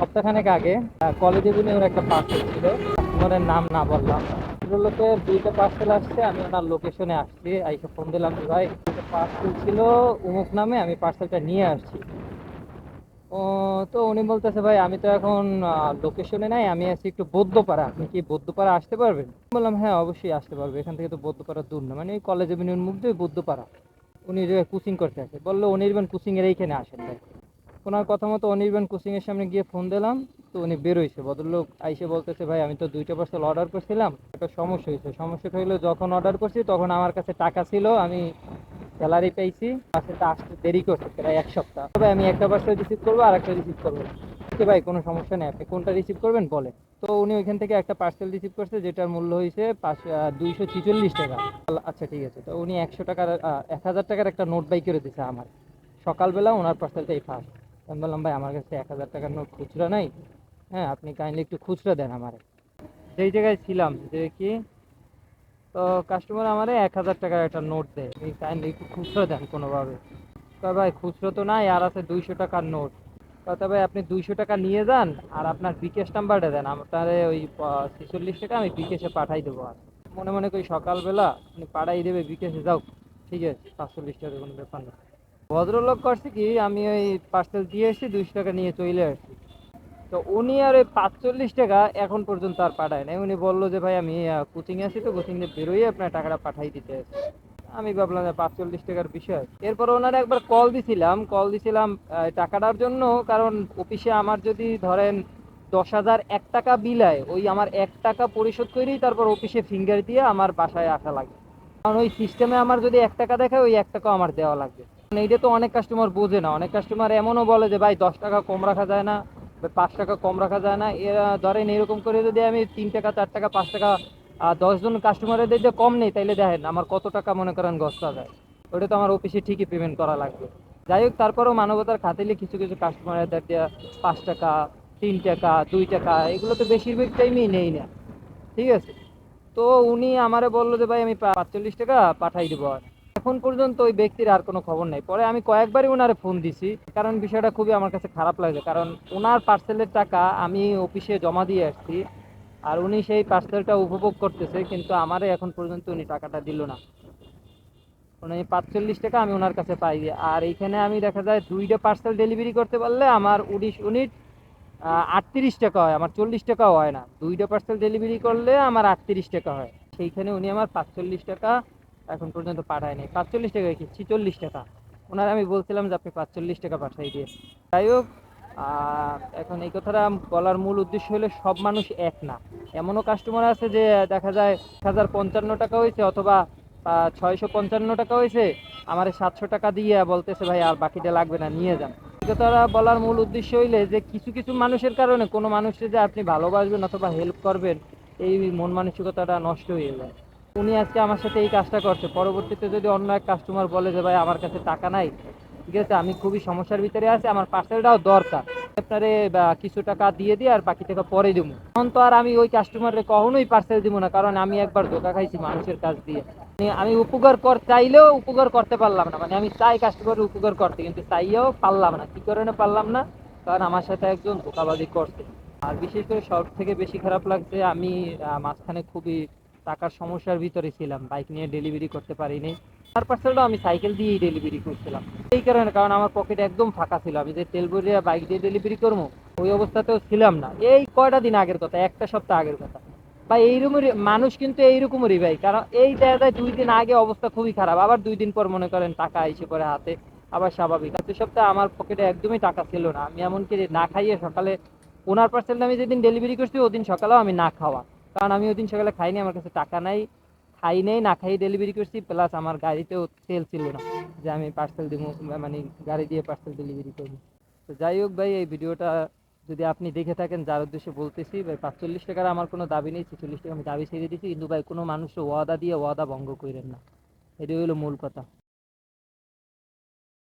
সপ্তাহখানেক আগে কলেজে গুনে ওর একটা পার্সেল ছিল। কাস্টমারের নাম না বললাম। লোকে দুইটা পার্সেল আসছে, আমি ওনার লোকেশনে আসছি। আইসে ফোন দিলাম, ভাই পার্সেল ছিল, উমুক নামে আমি পার্সেলটা নিয়ে আসছি। ও, তো উনি বলতেছে, ভাই, আমি তো এখন লোকেশনে নাই, আমি আছি একটু বৌদ্ধপাড়া। আপনি কি বৌদ্ধপাড়া আসতে পারবেন? বললাম হ্যাঁ অবশ্যই আসতে পারবে। এখান থেকে তো বৌদ্ধপাড়া দূর না। মানে ওই কলেজ এভিনিউর মুখ দিয়ে বৌদ্ধপাড়া। উনি কোচিং করতে আসে। বলল, উনি কোচিং এর এইখানে আসেন ভাই। ওনার কথা মতো অনির্বাণ কোচিং এর সামনে গিয়ে ফোন দিলাম, তো উনি বেরোইছে। ভদ্রলোক আইসে বলতেছে, ভাই, আমি তো দুইটা পার্সেল অর্ডার করছিলাম, একটা সমস্যা হয়েছে। সমস্যাটা হলো যখন অর্ডার করছি, তখন আমার কাছে টাকা ছিল, আমি স্যালারি পেয়েছি পার্সেলটা আসতে দেরি করছে, প্রায় এক সপ্তাহ। তবে আমি একটা পার্সেল রিসিভ করব, আর একটা রিসিভ করব। ওকে ভাই, কোনো সমস্যা নেই, আপনি কোনটা রিসিভ করবেন বলে তো উনি ওইখান থেকে একটা পার্সেল রিসিভ করছে, যেটার মূল্য হয়েছে পাঁচ দুইশো ছিচল্লিশ টাকা। আচ্ছা ঠিক আছে। তো উনি একশো টাকার এক হাজার টাকার একটা নোট বাই করে দিছে আমার। সকালবেলা ওনার পার্সেলটাই ফার্স্ট আমি বললাম, ভাই, আমার কাছে এক হাজার টাকার নোট খুচরা নাই। হ্যাঁ আপনি কাইন্ডলি একটু খুচরা দেন আমারে। যেই জায়গায় ছিলাম, যে কি, তো কাস্টমার আমারে এক হাজার টাকার একটা নোট দেয়। আপনি কাইন্ডলি একটু খুচরা দেন কোনোভাবে। তো ভাই, খুচরো তো নাই, আর আছে দুইশো টাকার নোট। তো ভাই, আপনি দুইশো টাকা নিয়ে যান, আর আপনার বিকেশ নাম্বারটা দেন। আপনার ওই ছেচল্লিশ টাকা আমি বিকেশে পাঠাই দেবো আর। মনে মনে করি সকালবেলা আপনি পাঠাই দেবে, বিকেশে যাও। ঠিক আছে, পাঁচচল্লিশ টাকা কোনো ব্যাপার না। ভদ্রলোক করছে কি, আমি ওই পার্সেল দিয়ে এসেছি দুইশো টাকা নিয়ে চলে আসছি। তো উনি আর ওই পাঁচচল্লিশ টাকা এখন পর্যন্ত আর পাঠায় নাই। উনি বলল যে, ভাই, আমি কোচিং আছি তো কোচিং দিয়ে বেরোই আপনার টাকাটা পাঠাই দিতে। আমি ভাবলাম যে, পাঁচচল্লিশ টাকার বিষয়। এরপর ওনার একবার কল দিছিলাম কল দিছিলাম টাকাটার জন্য, কারণ অফিসে আমার যদি ধরেন দশ হাজার এক টাকা বিলায় ওই আমার এক টাকা পরিশোধ করেই তারপর অফিসে ফিঙ্গার দিয়ে আমার বাসায় আসা লাগে। কারণ ওই সিস্টেমে আমার যদি এক টাকা দেখায়, ওই এক টাকা আমার দেওয়া লাগবে। এইটা তো অনেক কাস্টমার বোঝে না। অনেক কাস্টমার এমনও বলে যে, ভাই, দশ টাকা কম রাখা যায় না, পাঁচ টাকা কম রাখা যায় না। এরা ধরেন এরকম করে যদি আমি তিন টাকা, চার টাকা, পাঁচ টাকা দশজন কাস্টমারের যে কম নেই, তাইলে দেখেন আমার কত টাকা মনে করেন গস্তা যায় ওটা তো আমার অফিসে ঠিকই পেমেন্ট করা লাগবে। যাই হোক, তারপরেও মানবতার খাতিলে কিছু কিছু কাস্টমারদের দেওয়া পাঁচ টাকা, তিন টাকা, দুই টাকা, এগুলো তো বেশিরভাগ টাইমেই নেই না। ঠিক আছে? তো উনি আমারে বলল যে, ভাই, আমি পাঁচচল্লিশ টাকা পাঠাই দেবো আর। এখন পর্যন্ত ওই ব্যক্তির আর কোনো খবর নেই। পরে আমি কয়েকবারই ওনারে ফোন দিছি, কারণ বিষয়টা খুবই আমার কাছে খারাপ লাগে কারণ ওনার পার্সেলের টাকা আমি অফিসে জমা দিয়ে আসছি, আর উনি সেই পার্সেলটা উপভোগ করতেছে, কিন্তু আমারে এখন পর্যন্ত উনি টাকাটা দিল না। উনি পাঁচচল্লিশ টাকা আমি ওনার কাছে পাই। আর এইখানে আমি দেখা যায় দুইটা পার্সেল ডেলিভারি করতে পারলে আমার উনিশ ইউনিট আটত্রিশ টাকা হয়, আমার চল্লিশ টাকাও হয় না। দুইটা পার্সেল ডেলিভারি করলে আমার আটত্রিশ টাকা হয়। সেইখানে উনি আমার পাঁচচল্লিশ টাকা এখন পর্যন্ত পাঠায়নি পাঁচচল্লিশ টাকা কি? ছিচল্লিশ টাকা। ওনার আমি বলছিলাম যে আপনি পাঁচচল্লিশ টাকা পাঠাই দিয়ে। যাই হোক এখন এই কথাটা বলার মূল উদ্দেশ্য হলো সব মানুষ এক না। এমনও কাস্টমার আছে যে দেখা যায় এক হাজার পঞ্চান্ন টাকা হয়েছে অথবা ছয়শো পঞ্চান্ন টাকা হয়েছে, আমার সাতশো টাকা দিয়ে বলতেছে, ভাই, আর বাকিটা লাগবে না, নিয়ে যান। কথাটা বলার মূল উদ্দেশ্য হইলে যে কিছু কিছু মানুষের কারণে কোনো মানুষকে যে আপনি ভালোবাসবেন অথবা হেল্প করবেন, এই মন মানসিকতাটা নষ্ট হয়ে যায়। উনি আজকে আমার সাথে এই কাজটা করছে। পরবর্তীতে যদি অন্য এক কাস্টমার বলে যে, ভাই, আমার কাছে টাকা নাই, ঠিক আছে, আমি খুবই সমস্যার ভিতরে আছি, আমার পার্সেলটাও দরকার। আপনারে কিছু টাকা দিয়ে দিই আর বাকি টাকা পরে দিব তখন তো আর আমি ওই কাস্টমারে কখনোই পার্সেল দিব না, কারণ আমি একবার ধোকা খাইছি মানুষের কাছ দিয়ে। মানে আমি উপকার কর, চাইলেও উপকার করতে পারলাম না। মানে আমি চাই কাস্টমারের উপকার করতে, কিন্তু চাইলেও পারলাম না। কি কারণে পারলাম না? কারণ আমার সাথে একজন ধোকাবাজি করছে। আর বিশেষ করে সব থেকে বেশি খারাপ লাগছে, আমি মাঝখানে খুবই টাকার সমস্যার ভিতরে ছিলাম বাইক নিয়ে ডেলিভারি করতে পারিনি। তার পার্সেলটাও আমি সাইকেল দিয়েই ডেলিভারি করছিলাম। এই কারণে, কারণ আমার পকেট একদম ফাঁকা ছিল। আমি যে তেল ভরিয়ে বাইক দিয়ে ডেলিভারি করব, ওই অবস্থাতেও ছিলাম না। এই কয়টা দিন আগের কথা, একটা সপ্তাহ আগের কথা। বা এইরকমেরই মানুষ কিন্তু এইরকমেরই ভাই। কারণ এই যায় দুই দিন আগে অবস্থা খুবই খারাপ। আবার দুই দিন পর মনে করেন টাকা এসে পরে হাতে, আবার স্বাভাবিক। গত সপ্তাহে আমার পকেটে একদমই টাকা ছিল না। আমি এমনকি না খাইয়ে সকালে ওনার পার্সেলটা আমি যেদিন ডেলিভারি করছি, ওদিন সকালেও আমি না খাওয়া। কারণ আমি ওই দিন সকালে খাইনি, আমার কাছে টাকা নাই, খাই নেই, না খাই ডেলিভারি করছি প্লাস আমার গাড়িতেও তেল ছিল না, যে আমি পার্সেল দিব মানে গাড়ি দিয়ে পার্সেল ডেলিভারি করব। তো যাই হোক ভাই, এই ভিডিওটা যদি আপনি দেখে থাকেন, যার উদ্দেশ্যে বলতেছি, ভাই, পাঁচচল্লিশ টাকার আমার কোনো দাবি নেই, ছেচল্লিশ টাকা আমি দাবি ছেড়ে দিচ্ছি কিন্তু ভাই, কোনো মানুষ ওয়াদা দিয়ে ওয়াদা ভঙ্গ করেন না। এটাই হলো মূল কথা।